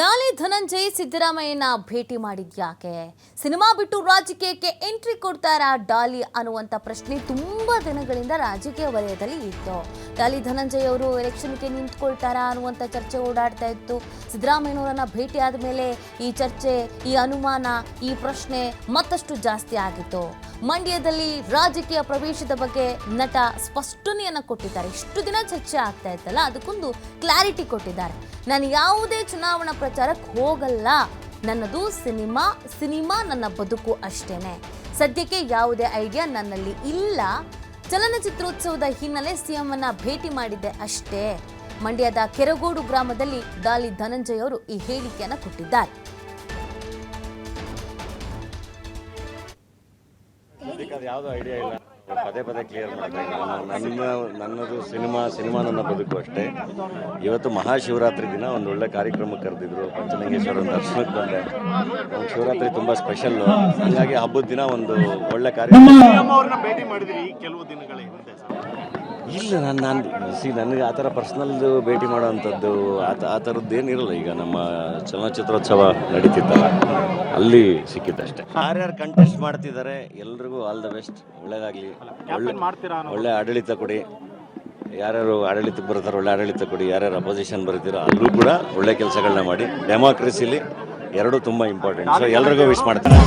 ಡಾಲಿ ಧನಂಜಯ್ ಸಿದ್ದರಾಮಯ್ಯನ ಭೇಟಿ ಮಾಡಿದ್ಯಾಕೆ ಸಿನಿಮಾ ಬಿಟ್ಟು ರಾಜಕೀಯಕ್ಕೆ ಎಂಟ್ರಿ ಕೊಡ್ತಾರಾ ಡಾಲಿ ಅನ್ನುವಂಥ ಪ್ರಶ್ನೆ ತುಂಬಾ ದಿನಗಳಿಂದ ರಾಜಕೀಯ ವಲಯದಲ್ಲಿ ಇತ್ತು. ಡಾಲಿ ಧನಂಜಯ್ ಅವರು ಎಲೆಕ್ಷನ್ಗೆ ನಿಂತ್ಕೊಳ್ತಾರಾ ಅನ್ನುವಂಥ ಚರ್ಚೆ ಓಡಾಡ್ತಾ ಇತ್ತು. ಸಿದ್ದರಾಮಯ್ಯನವರನ್ನ ಭೇಟಿ ಆದಮೇಲೆ ಈ ಚರ್ಚೆ, ಈ ಅನುಮಾನ, ಈ ಪ್ರಶ್ನೆ ಮತ್ತಷ್ಟು ಜಾಸ್ತಿ ಆಗಿತ್ತು. ಮಂಡ್ಯದಲ್ಲಿ ರಾಜಕೀಯ ಪ್ರವೇಶದ ಬಗ್ಗೆ ನಟ ಸ್ಪಷ್ಟನೆಯನ್ನು ಕೊಟ್ಟಿದ್ದಾರೆ. ಇಷ್ಟು ದಿನ ಚರ್ಚೆ ಆಗ್ತಾ ಇತ್ತಲ್ಲ, ಅದಕ್ಕೊಂದು ಕ್ಲಾರಿಟಿ ಕೊಟ್ಟಿದ್ದಾರೆ. ನಾನು ಯಾವುದೇ ಚುನಾವಣಾ ಪ್ರಚಾರಕ್ಕೆ ಹೋಗಲ್ಲ. ನನ್ನದು ಸಿನಿಮಾ ಸಿನಿಮಾ ನನ್ನ ಬದುಕು ಅಷ್ಟೇನೆ. ಸದ್ಯಕ್ಕೆ ಯಾವುದೇ ಐಡಿಯಾ ನನ್ನಲ್ಲಿ ಇಲ್ಲ. ಚಲನಚಿತ್ರೋತ್ಸವದ ಹಿನ್ನೆಲೆ ಸಿಎಂ ಅನ್ನ ಭೇಟಿ ಮಾಡಿದ್ದೆ ಅಷ್ಟೇ. ಮಂಡ್ಯದ ಕೆರಗೋಡು ಗ್ರಾಮದಲ್ಲಿ ದಾಲಿ ಧನಂಜಯ್ ಅವರು ಈ ಹೇಳಿಕೆಯನ್ನು ಕೊಟ್ಟಿದ್ದಾರೆ. ಅದಕ್ಕೆ ಅದು ಯಾವುದೂ ಐಡಿಯಾ ಇಲ್ಲ. ಪದೇ ಪದೇ ಕ್ಲಿಯರ್ ಮಾಡ್ತಾ ಇದ್ದೀನಿ. ನನ್ನ ನನ್ನದು ಸಿನಿಮಾ ಸಿನಿಮಾ ನನ್ನ ಬದುಕು ಅಷ್ಟೇ. ಇವತ್ತು ಮಹಾಶಿವರಾತ್ರಿ ದಿನ ಒಂದು ಒಳ್ಳೆ ಕಾರ್ಯಕ್ರಮ ಕರೆದಿದ್ರು. ಪಂಚಲಿಂಗೇಶ್ವರ ದರ್ಶನಕ್ಕೆ ಬಂದೆ. ಶಿವರಾತ್ರಿ ತುಂಬ ಸ್ಪೆಷಲ್ಲು ಹಾಗಾಗಿ ಹಬ್ಬದ ದಿನ ಒಂದು ಒಳ್ಳೆ ಕಾರ್ಯಕ್ರಮ. ಭೇಟಿ ಮಾಡಿದ್ರಿ ಕೆಲವು ದಿನಗಳ ಹಿಂದೆ. ಇಲ್ಲ ನಾನು ನಾನು ಸಿ ನನಗೆ ಆ ಥರ ಪರ್ಸ್ನಲ್ದು ಭೇಟಿ ಮಾಡೋವಂಥದ್ದು ಆ ತ- ಆ ಥರದ್ದು ಏನಿರಲ್ಲ ಈಗ ನಮ್ಮ ಚಲನಚಿತ್ರೋತ್ಸವ ನಡೀತಿತ್ತಲ್ಲ ಅಲ್ಲಿ ಸಿಕ್ಕಿದ್ದಷ್ಟೇ. ಯಾರ್ಯಾರು ಕಂಟೆಸ್ಟ್ ಮಾಡ್ತಿದ್ದಾರೆ ಎಲ್ರಿಗೂ ಆಲ್ ದ ಬೆಸ್ಟ್ ಒಳ್ಳೇದಾಗಲಿ. ಒಳ್ಳೆ ಮಾಡ್ತೀರಾ ಒಳ್ಳೆ ಆಡಳಿತ ಕೊಡಿ. ಯಾರ್ಯಾರು ಆಡಳಿತಕ್ಕೆ ಬರ್ತಾರೋ ಒಳ್ಳೆ ಆಡಳಿತ ಕೊಡಿ. ಯಾರ್ಯಾರು ಅಪೋಸಿಷನ್ ಬರ್ತೀರೋ ಅಲ್ಲೂ ಕೂಡ ಒಳ್ಳೆ ಕೆಲಸಗಳನ್ನ ಮಾಡಿ. ಡೆಮೋಕ್ರೆಸಿಲಿ ಎರಡೂ ತುಂಬ ಇಂಪಾರ್ಟೆಂಟ್ ಸೊ ಎಲ್ರಿಗೂ ವಿಶ್ ಮಾಡ್ತೀನಿ.